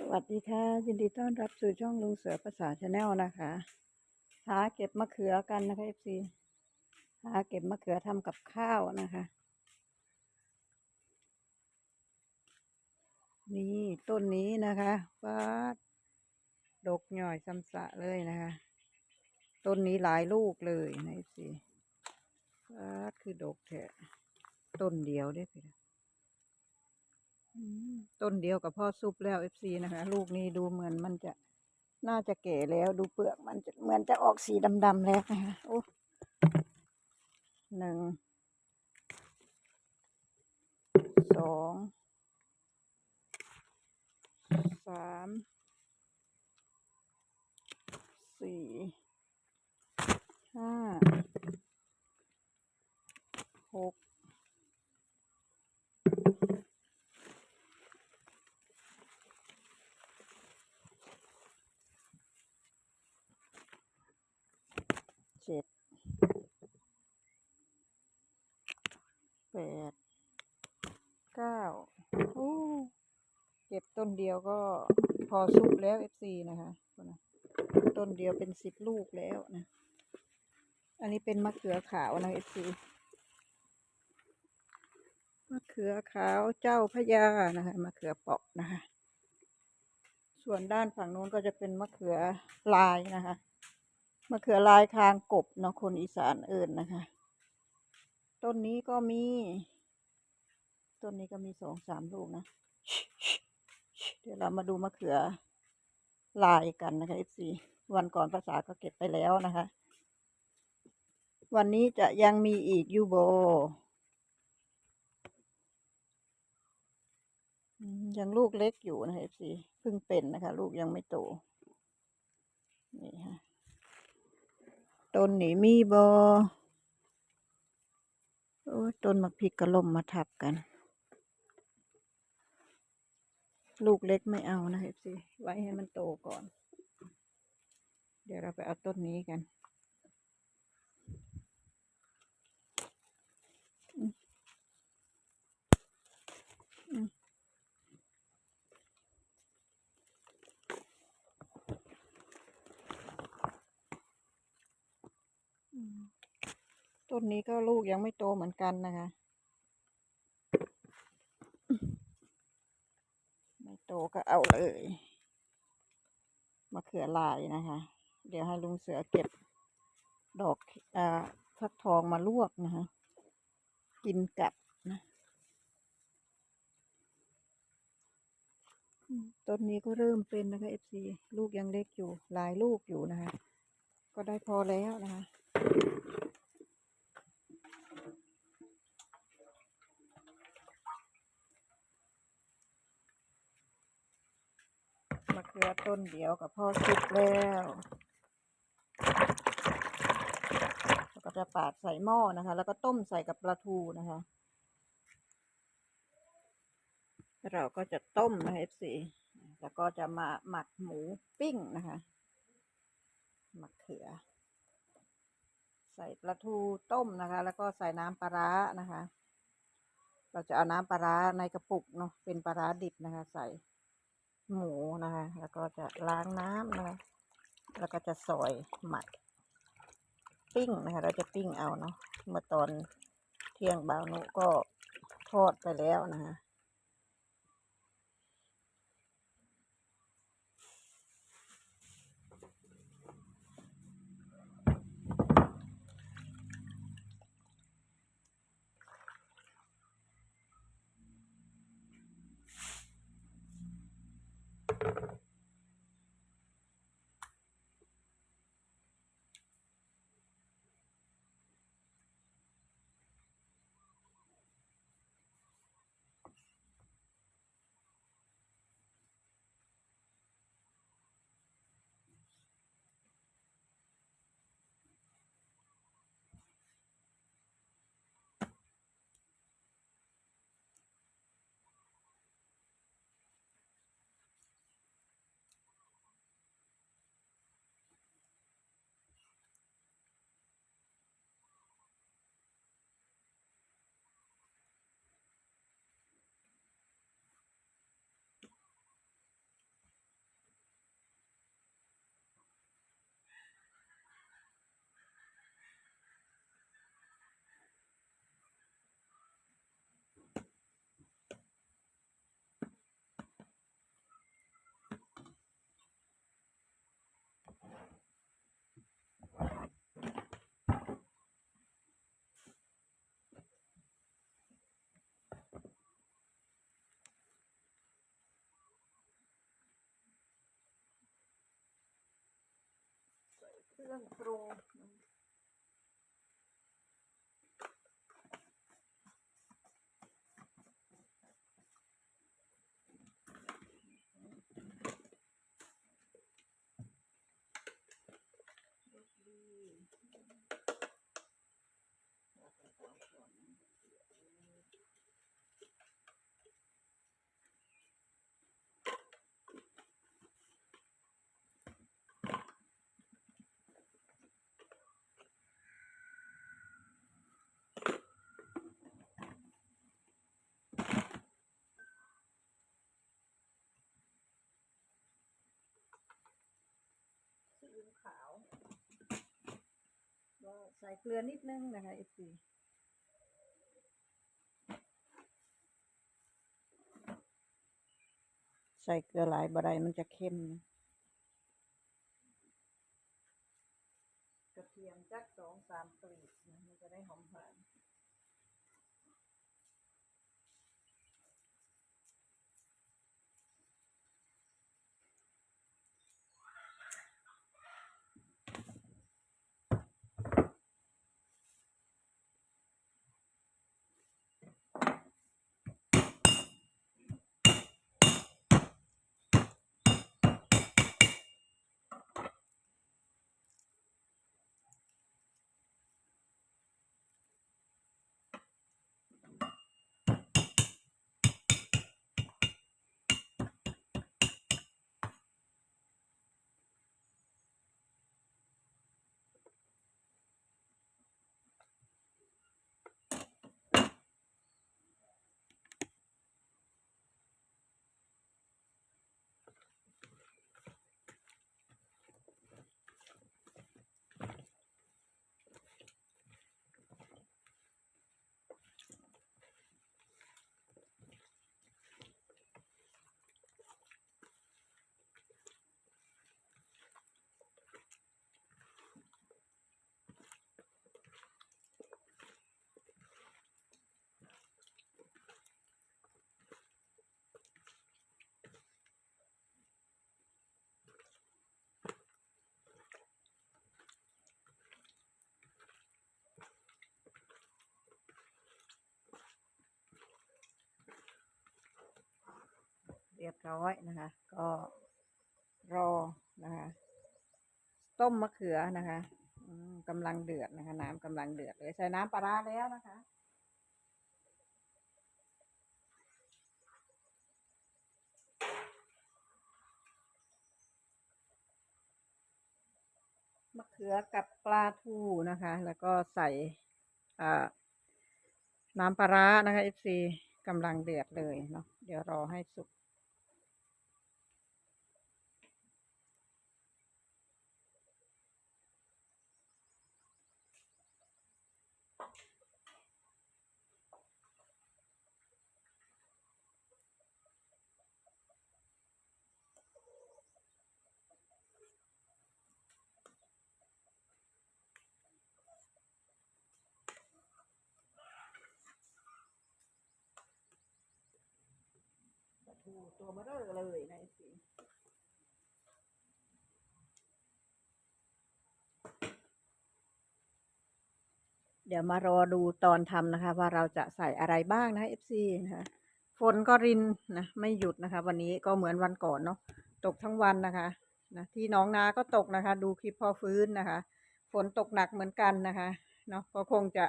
สวัสดีค่ะ ยินดีต้อนรับสู่ช่องลุงเสือภาษาชาแนลนะคะ หาเก็บมะเขือกันนะคะเอฟซีหาเก็บมะเขือทำกับข้าวนะคะ นี่ต้นนี้นะคะฟาดดกหน่อยซ้ำสะเลยนะคะ ต้นนี้หลายลูกเลยนะเอฟซีฟาดคือดกแท้ต้นเดียวได้อพี่อืม ต้นเดียวกับพ่อซุปแล้วเอฟซีนะคะ ลูกนี้ดูเหมือนมันจะน่าจะแก่แล้วดูเปลือกมันจะเหมือนจะออกสีดำๆแล้วนะคะโอ้หนึ่งสองสามสี่ห้าหก เจ็ดแปดเก้าโอ้เก็บ ต้นเดียวก็พอสุกแล้วเอฟซีนะคะต้นเดียวเป็นสิบลูกแล้วนะ อันนี้เป็นมะเขือขาวนะเอฟซีมะเขือขาวเจ้าพระยานะคะมะเขือเปาะนะคะ ส่วนด้านฝั่งนู้นก็จะเป็นมะเขือลายนะคะมะเขือลายคางกบเนาะคนอีสานเอิญนะคะ ต้นนี้ก็มี ต้นนี้ก็มีสองสามลูกนะ เดี๋ยวเรามาดูมะเขือลายกันนะคะเอฟซีวันก่อนภาษาก็เก็บไปแล้วนะคะ วันนี้จะยังมีอีกยูโบยังลูกเล็กอยู่นะคะเอฟซีเพิ่งเป็นนะคะ ลูกยังไม่โตนี่ค่ะต้นนี้มีบอโอ้ต้นมักพริกกระล่มมาทับกัน ลูกเล็กไม่เอานะเอฟซีไว้ให้มันโตก่อน เดี๋ยวเราไปเอาต้นนี้กัน ต้นนี้ก็ลูกยังไม่โตเหมือนกันนะคะ ไม่โตก็ เอาเลยมะเขือลายนะคะ เดี๋ยวให้ลุงเสือเก็บดอกอ่าฟักทองมาลวกนะคะ กินกับนะต้นนี้ก็เริ่มเป็นนะคะ FC ลูกยังเล็กอยู่หลายลูกอยู่นะคะ ก็ได้พอแล้วนะคะ มะเขือต้นเดียวกับพ่อสุกแล้วแล้วก็จะปาดใส่หม้อนะคะ แล้วก็ต้มใส่กับปลาทูนะคะ เราก็จะต้มนะ FC แล้วก็จะมาหมักหมูปิ้งนะคะหมะเขือ ใส่ปลาทูต้มนะคะ แล้วก็ใส่น้ำปลาร้านะคะ เราจะเอาน้ำปลาร้าในกระปุกเนาะเป็นปลาร้าดิบนะคะ ใส่ หมูนะคะ แล้วก็จะล้างน้ำนะคะ แล้วก็จะซอยหมักปิ้งนะคะ เราจะปิ้งเอาเนาะ เมื่อตอนเที่ยงบ่าวนุก็ทอดไปแล้วนะคะ อ รื่ ส่เกลือนิดนึงนะคะ FC ใส่เกลือหลายบะไดมันจะเข้มนะกระเทียมจักสองสามกลีบนะมันจะได้หอมหวาน รียบร้อยนะคะ ก็รอนะคะ ต้มมะเขือนะคะกำลังเดือดนะคะ น้ำกำลังเดือดเลยใส่น้ำปลาแล้วนะคะมะเขือกับปลาทูนะคะ แล้วก็ใส่น้ำปลาร้านะคะ FC กำลังเดือดเลยเนาะเดี๋ยวรอให้สุก ทูตัวเบลอเลยนะ FC เดี๋ยวมารอดูตอนทำนะคะ ว่าเราจะใส่อะไรบ้างนะ FC นะคะฝนก็รินนะไม่หยุดนะคะ วันนี้ก็เหมือนวันก่อนเนาะตกทั้งวันนะคะนะที่หน้องนาก็ตกนะคะ ดูคลิปพอฟื้นนะคะ ฝนตกหนักเหมือนกันนะคะเนาะก็คงจะ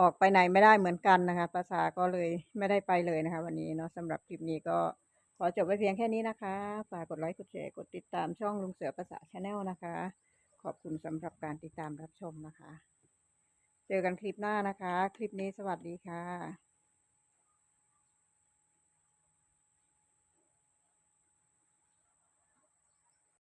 ออกไปไหนไม่ได้เหมือนกันนะคะภาษาก็เลยไม่ได้ไปเลยนะคะ วันนี้เนาะสำหรับคลิปนี้ก็ขอจบไว้เพียงแค่นี้นะคะฝากกดไลค์กดแชร์กดติดตามช่องลุงเสือภาษาชาแนลนะคะ ขอบคุณสำหรับการติดตามรับชมนะคะ เจอกันคลิปหน้านะคะ คลิปนี้สวัสดีค่ะ